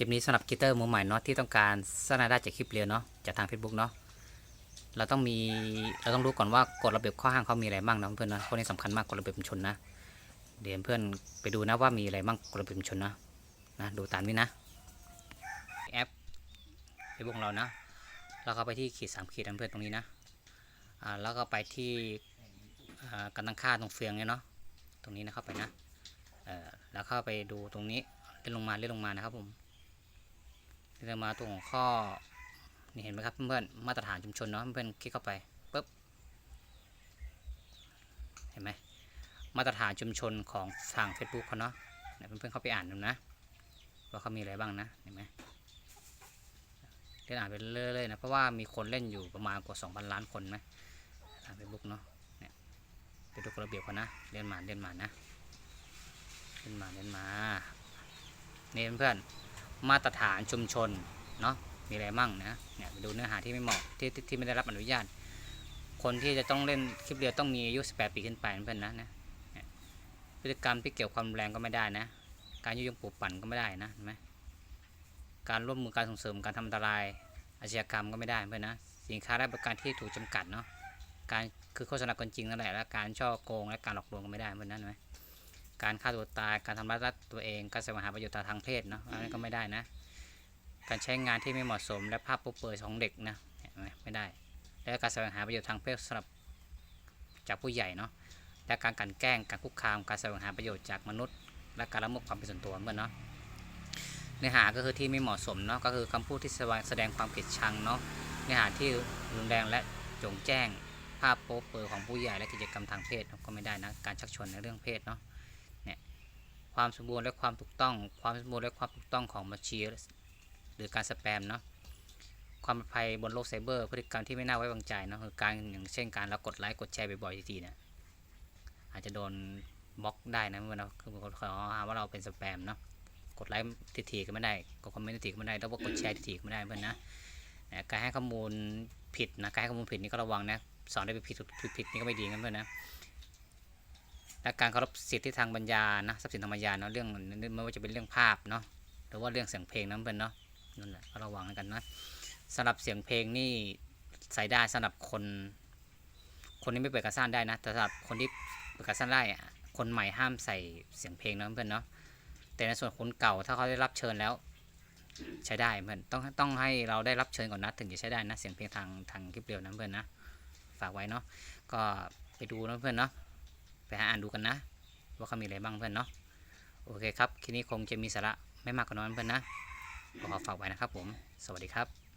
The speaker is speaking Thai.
ลิปนี้สำหรับกีเตอร์มือใหม่เนาะที่ต้องการสร้างรายได้จากคลิปเรียวเนาะจากทาง Facebook เนาะเราต้องมีเราต้องรู้ก่อนว่ากฎระเบียบข้อห้ามเขามีอะไรบ้างนะเพื่อนนะข้อนี้สำคัญมากกฎระเบียบชุนนะ เดี๋ยวเพื่อนไปดูนะว่ามีอะไรบ้างกฎระเบียบชุนนะนะดูตามนี้นะแอป Facebook ของเรานะแล้วก็ไปที่ขีดสามขีดนะเพื่อนตรงนี้นะอ่าแล้วก็ไปที่การตั้งค่าตรงเฟืองเนี่ยเนาะตรงนี้นะเข้าไปนะเออแล้วเข้าไปดูตรงนี้เลื่อนลงมาเลื่อนลงมานะครับผม เรามาตัวของข้อนี่เห็นไหมครับเพื่อนๆมาตรฐานชุมชนเนาะเพื่อนๆคลิกเข้าไปปุ๊บเห็นไหมมาตรฐานชุมชนของทาง Facebook เขาเนาะเนี่ยเพื่อนๆเข้าไปอ่านดูนะ ว่าเขามีอะไรบ้างนะเห็นไหมเล่นอ่านไปเรื่อยๆนะเพราะว่ามีคนเล่นอยู่ประมาณกว่า2,000 ล้านคนไหมทาง Facebook เนาะเนี่ยไปดูกฎระเบียบเขานะเล่นมาเล่นมานะเล่นมาเล่นมานี่ยเพื่อนๆ มาตรฐานชุมชนเนาะมีอะไรมั่งนะเนี่ยไปดูเนื้อหาที่ไม่เหมาะที่ที่ที่ไม่ได้รับอนุญาต คนที่จะต้องเล่นคลิปเดียวต้องมีอายุ 18 ปีขึ้นไปนะเพื่อนนะนะเนี่ยพฤติกรรมที่เกี่ยวความแรงก็ไม่ได้นะ การยุยงปลูกปั่นก็ไม่ได้นะเห็นไหมการร่วมมือการส่งเสริมการทำอันตรายอาชญากรรมก็ไม่ได้เพื่อนนะสินค้าและบริการที่ถูกจำกัดเนาะการคือโฆษณาเกินจริงนั่นแหละและการช่อโกงและการหลอกลวงก็ไม่ได้เพื่อนนะเห็นไหม การฆ่าตัวตาย การทำร้ายตัวเอง การแสวงหาประโยชน์ทางเพศเนาะอันนี้ก็ไม่ได้นะ การใช้งานที่ไม่เหมาะสมและภาพโป๊เปลือยของเด็กนะเห็นไหมไม่ได้ และการแสวงหาประโยชน์ทางเพศสำหรับจากผู้ใหญ่เนาะ และการกลันแกล้ง การคุกคาม การแสวงหาประโยชน์จากมนุษย์ และการละเมิดความเป็นส่วนตัวเพื่อนเนาะ เนื้อหาก็คือที่ไม่เหมาะสมเนาะ ก็คือคำพูดที่แสดงความเกลียดชังเนาะ เนื้อหาที่รุนแรงและจงแจ้งภาพโป๊เปลือยของผู้ใหญ่และกิจกรรมทางเพศก็ไม่ได้นะ การชักชวนในเรื่องเพศเนาะ ความสมบูรณ์และความถูกต้อง ความสมบูรณ์และความถูกต้องของบัญชีหรือการสแปมเนาะความปลอดภัยบนโลกไซเบอร์พฤติกรรมที่ไม่น่าไว้วางใจเนาะคือการอย่างเช่นการเรากดไลค์กดแชร์บ่อยๆทีๆเนี่ยอาจจะโดนบล็อกได้นะเมื่อเราคือบางคนเขาหาว่าเราเป็นสแปมเนาะกดไลค์ทีๆก็ไม่ได้กดคอมเมนต์ทีๆก็ไม่ได้แล้วว่ากดแชร์ทีๆก็ไม่ได้เพื่อนนะการให้ข้อมูลผิดนะการให้ข้อมูลผิดนี่ก็ระวังนะสอนได้ไปผิดผิดผิดนี่ก็ไม่ดีนะเพื่อนนะ และการเคารพสิทธิทางปัญญานะทรัพย์สินทางปัญญาเนาะเรื่องไม่ว่าจะเป็นเรื่องภาพเนาะหรือว่าเรื่องเสียงเพลงนั้นเป็นเนาะนั่นแหละก็ระวังกันนะสำหรับเสียงเพลงนี่ใส่ได้สำหรับคน คนที่ไม่เปิดการสร้างได้นะแต่สำหรับคนที่เปิดการสร้างได้คนใหม่ห้ามใส่เสียงเพลงนะเพื่อนเนาะแต่ในส่วนคนเก่าถ้าเขาได้รับเชิญแล้วใช้ได้เพื่อนต้องต้องให้เราได้รับเชิญก่อนนะถึงจะใช้ได้นะเสียงเพลงทางทางคลิปเดียวนะเพื่อนนะฝากไว้เนาะก็ไปดูนะเพื่อนเนาะ ไปหาอ่านดูกันนะ ว่าเขามีอะไรบ้างเพื่อนเนาะโอเคครับคลิปนี้คงจะมีสาระไม่มากก็น้อยเพื่อนนะขอฝากไว้นะครับผม สวัสดีครับ